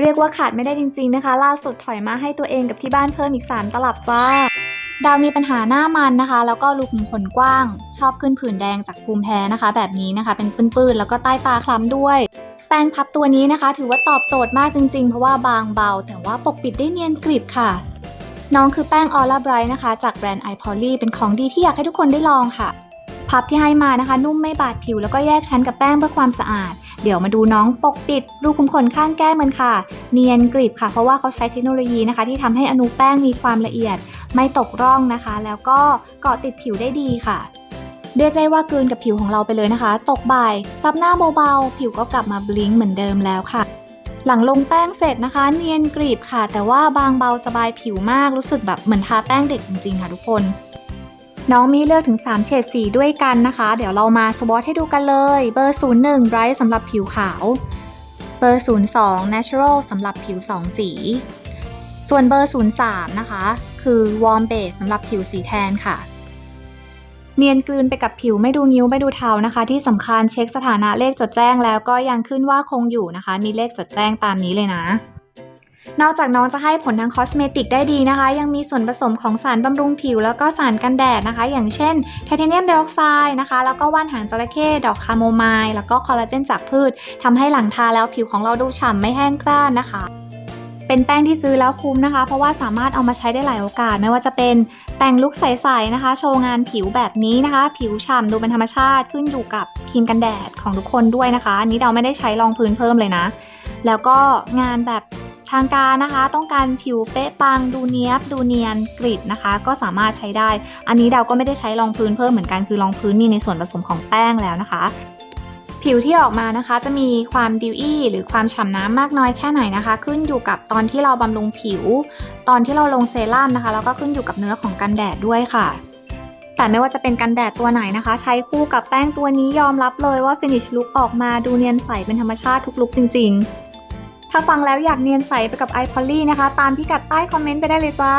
เรียกว่าขาดไม่ได้จริงๆนะคะ ล่าสุดถอยมาให้ตัวเองกับที่บ้านเพิ่มอีก 3 ตลับจ้าดาวมีปัญหาหน้ามันนะคะ แล้วก็รูขุมขนกว้าง ชอบขึ้นผื่นแดงจากภูมิแพ้นะคะ แบบนี้นะคะเป็นปื้นๆแล้วก็ใต้ตาคล้ำด้วยแป้งพับตัวนี้นะคะ ถือว่าตอบโจทย์มากจริงๆ เพราะว่าบางเบา แต่ว่าปกปิดได้เนียนกริบค่ะ น้องคือแป้งออร่าไบรท์นะคะ จากแบรนด์ไอพอลี่เป็นของดีที่อยากให้ทุกคนได้ลองค่ะ พับที่ให้มานะคะ นุ่มไม่บาดผิวแล้วก็แยกชั้นกับแป้งเพื่อความสะอาด เดี๋ยวมาดูน้องปกปิดรูขุมขนข้างแก้มกันค่ะ เนียนกริบค่ะ เพราะว่าเขาใช้เทคโนโลยีนะคะ ที่ทำให้อนุแป้งมีความละเอียด ไม่ตกร่องนะคะ แล้วก็เกาะติดผิวได้ดีค่ะเรียกได้ว่ากืนกับผิวของเราไปเลยนะคะ ตกบ่ายซับหน้าเบาๆ ผิวก็กลับมาบลิงเหมือนเดิมแล้วค่ะ หลังลงแป้งเสร็จนะคะ เนียนกรีบค่ะ แต่ว่าบางเบาสบายผิวมากรู้สึกแบบเหมือนทาแป้งเด็กจริงๆค่ะทุกคน น้องมีเลือกถึง 3 เฉดสีด้วยกันนะคะ เดี๋ยวเรามาสวอตให้ดูกันเลย เบอร์ 01 Bright สำหรับผิวขาว เบอร์ 02 Natural สำหรับผิว 2 สี ส่วนเบอร์ 03 นะคะ คือ Warm Beige สำหรับผิวสีแทนค่ะ เนียนกลืนไปกับผิวไม่ดูนิ้วไม่ดูเทานะคะ ที่สำคัญเช็คสถานะเลขจดแจ้งแล้วก็ยังขึ้นว่าคงอยู่นะคะ มีเลขจดแจ้งตามนี้เลยนะ นอกจากน้องจะให้ผลทางคอสเมติกได้ดีนะคะ ยังมีส่วนผสมของสารบำรุงผิว แล้วก็สารกันแดดนะคะ อย่างเช่นไทเทเนียมไดออกไซด์นะคะ แล้วก็ว่านหางจระเข้ดอกคาโมไมล์แล้วก็คอลลาเจนจากพืชทำให้หลังทาแล้วผิวของเราดูฉ่ำไม่แห้งกร้านนะคะเป็นแป้งที่ซื้อแล้วคุ้มนะคะ เพราะว่าสามารถเอามาใช้ได้หลายโอกาส ไม่ว่าจะเป็นแต่งลุคใสๆนะคะ โชว์งานผิวแบบนี้นะคะ ผิวฉ่ำดูเป็นธรรมชาติขึ้นอยู่กับครีมกันแดดของทุกคนด้วยนะคะอันนี้เราไม่ได้ใช้รองพื้นเพิ่มเลยนะ แล้วก็งานแบบ ทางการนะคะต้องการผิวเป๊ะปังดูเนี้ยบดูเนียนกริบนะคะ ก็สามารถใช้ได้ อันนี้เราก็ไม่ได้ใช้รองพื้นเพิ่มเหมือนกันคือรองพื้นมีในส่วนผสมของแป้งแล้วนะคะ ผิวที่ออกมานะคะจะมีความดิวอี้หรือความฉ่ำน้ำมากน้อยแค่ไหนนะคะ ขึ้นอยู่กับตอนที่เราบำรุงผิว ตอนที่เราลงเซรั่มนะคะ แล้วก็ขึ้นอยู่กับเนื้อของกันแดดด้วยค่ะแต่ไม่ว่าจะเป็นกันแดดตัวไหนนะคะ ใช้คู่กับแป้งตัวนี้ยอมรับเลยว่า finish look ออกมาดูเนียนใสเป็นธรรมชาติทุกลุคจริง ๆ ถ้าฟังแล้วอยากเนียนใสไปกับ i p o l y นะคะ ตามพิกัดใต้คอมเมนต์ไปได้เลยจ้า